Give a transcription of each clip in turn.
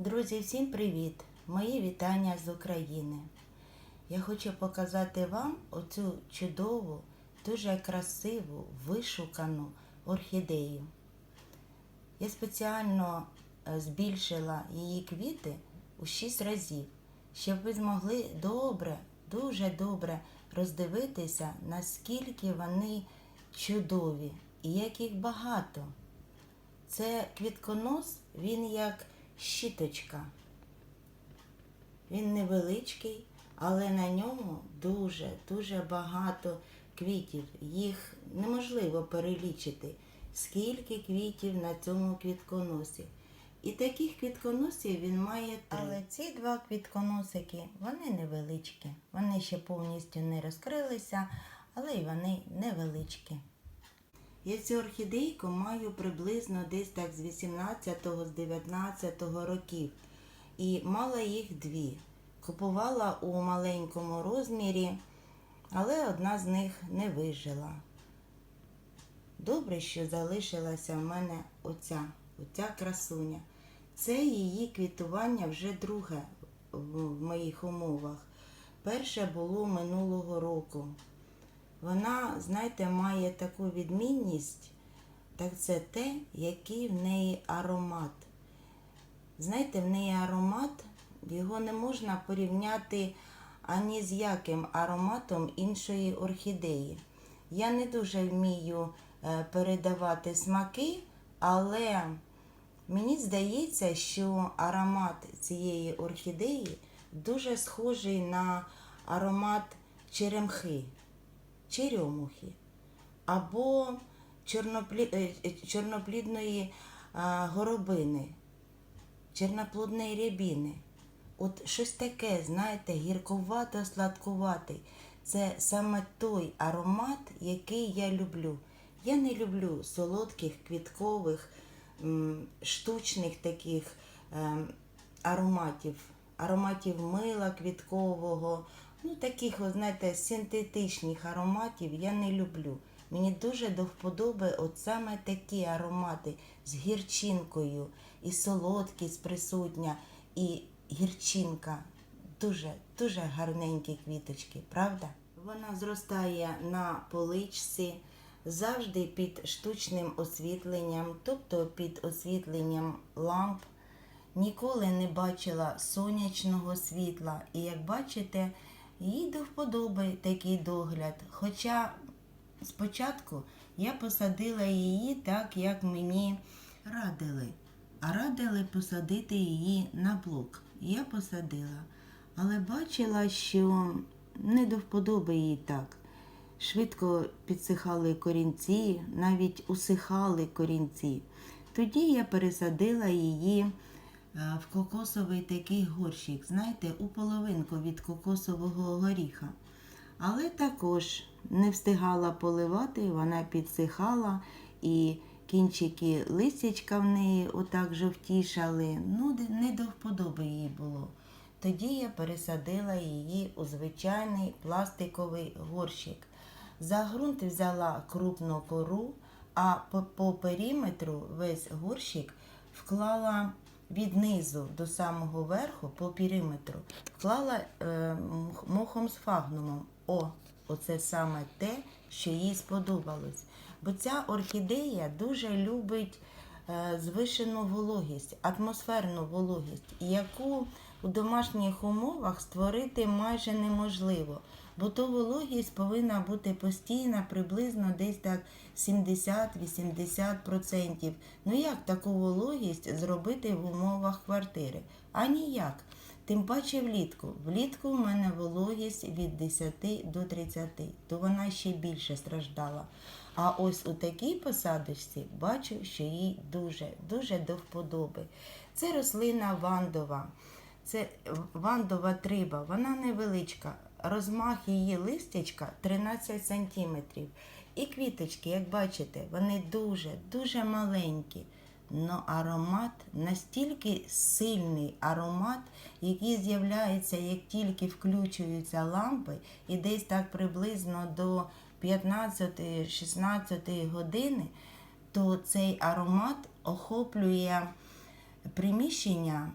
Друзі, всім привіт! Мої вітання з України. Я хочу показати вам оцю чудову, дуже красиву, вишукану орхідею. Я спеціально е, збільшила її квіти у 6 разів, щоб ви змогли добре, дуже добре роздивитися, наскільки вони чудові і як їх багато. Це квітконос, він як щіточка. Він невеличкий, але на ньому дуже-дуже багато квітів. Їх неможливо перелічити, скільки квітів на цьому квітконосі. І таких квітконосів він має три. Але ці два квітконосики, вони невеличкі. Вони ще повністю не розкрилися, але й вони невеличкі. Я цю орхідейку маю приблизно десь так з 18-го, з 19-го років. І мала їх дві. Купувала у маленькому розмірі, але одна з них не вижила. Добре, що залишилася в мене оця, оця красуня. Це її квітування вже друге в моїх умовах. Перше було минулого року. Вона, знаєте, має таку відмінність, так це те, який в неї аромат. Знаєте, в неї аромат, його не можна порівняти ані з яким ароматом іншої орхідеї. Я не дуже вмію е, передавати смаки, але мені здається, що аромат цієї орхідеї дуже схожий на аромат черемхи черемухи або чорноплі... е, е, чорноплідної горобини, чорноплодної рябіни. От щось таке, знаєте, гірковато-сладкуватий. Це саме той аромат, який я люблю. Я не люблю солодких, квіткових, штучних таких ем, ароматів, ароматів мила квіткового, ну таких, от, знаєте, синтетичних ароматів я не люблю. Мені дуже до вподоби от саме такі аромати з гірчинкою, і солодкість присутня, і гірчинка. Дуже, дуже гарненькі квіточки, правда? Вона зростає на поличці, завжди під штучним освітленням, тобто під освітленням ламп. Ніколи не бачила сонячного світла. І як бачите, їй до вподоби такий догляд. Хоча спочатку я посадила її так, як мені радили. А радили посадити її на блок. Я посадила. Але бачила, що не до вподоби їй так. Швидко підсихали корінці, навіть усихали корінці. Тоді я пересадила її в кокосовий такий горщик, знаєте, у половинку від кокосового горіха. Але також не встигала поливати, вона підсихала і кінчики листячка в неї отак жовтішали. Ну, не до вподоби їй було. Тоді я пересадила її у звичайний пластиковий горщик. За ґрунт взяла крупну кору, а по, по периметру весь горщик вклала від низу до самого верху по периметру, вклала е, мохом з фагнумом. О, оце саме те, що їй сподобалось. Бо ця орхідея дуже любить е, звишену вологість, атмосферну вологість, яку у домашніх умовах створити майже неможливо. Бо то вологість повинна бути постійна, приблизно десь так 70-80%. Ну як таку вологість зробити в умовах квартири? А ніяк. Тим паче влітку. Влітку в мене вологість від 10 до 30, то вона ще більше страждала. А ось у такій посадочці бачу, що їй дуже, дуже до вподоби. Це рослина вандова. Це вандова триба, вона невеличка. Розмах її листячка 13 см. І квіточки, як бачите, вони дуже, дуже маленькі. Но аромат настільки сильний аромат, який з'являється, як тільки включуються лампи, і десь так приблизно до 15-16 години, то цей аромат охоплює приміщення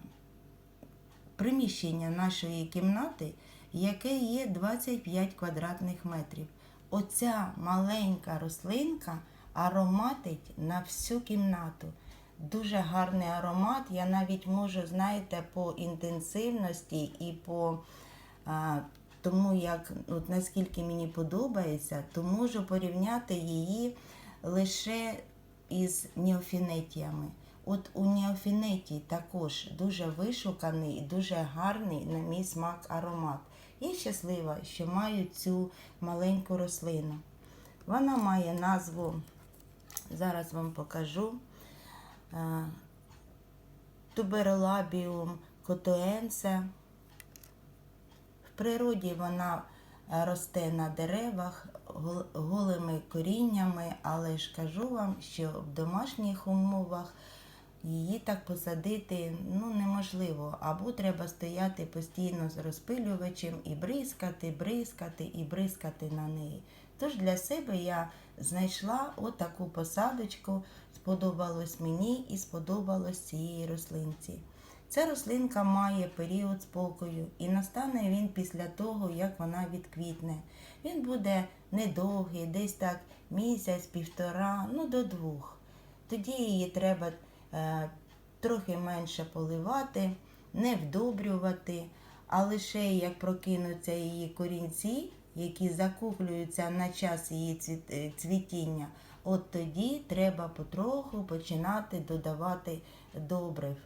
приміщення нашої кімнати, яке є 25 квадратних метрів. Оця маленька рослинка ароматить на всю кімнату. Дуже гарний аромат. Я навіть можу, знаєте, по інтенсивності і по а, тому, як от наскільки мені подобається, то можу порівняти її лише із неофінетіями. От у неофінетії також дуже вишуканий і дуже гарний на мій смак аромат. Я щаслива, що маю цю маленьку рослину. Вона має назву, зараз вам покажу. е, Туберолабіум котоенсе. В природі вона е, росте на деревах голими коріннями, але ж кажу вам, що в домашніх умовах її так посадити ну, неможливо. Або треба стояти постійно з розпилювачем і бризкати, бризкати і бризкати на неї. Тож для себе я знайшла отаку посадочку, сподобалось мені і сподобалось цієї рослинці. Ця рослинка має період спокою, і настане він після того, як вона відквітне. Він буде недовгий, десь так місяць, півтора, ну до двох. Тоді її треба трохи менше поливати, не вдобрювати, а лише як прокинуться її корінці, які закуплюються на час її е, цвітіння, от тоді треба потроху починати додавати добрив.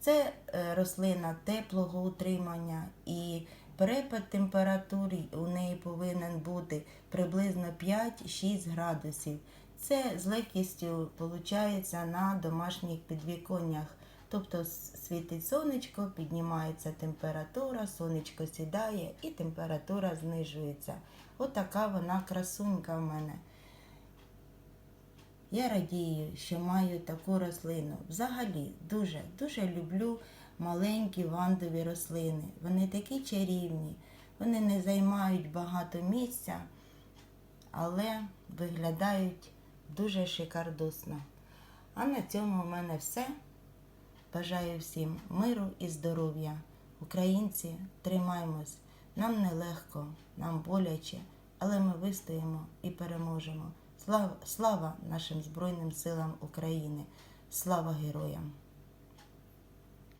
Це е, рослина теплого утримання і перепад температури у неї повинен бути приблизно 5-6 градусів. Це з легкістю виходить на домашніх підвіконнях. Тобто світить сонечко, піднімається температура, сонечко сідає і температура знижується. Отака вона красунька в мене. Я радію, що маю таку рослину. Взагалі дуже, дуже люблю маленькі вандові рослини. Вони такі чарівні, вони не займають багато місця, але виглядають дуже шикардосно. А на цьому в мене все. Бажаю всім миру і здоров'я. Українці, тримаймось. Нам нелегко, нам боляче, але ми вистоїмо і переможемо. Слава, слава нашим Збройним силам України! Слава героям!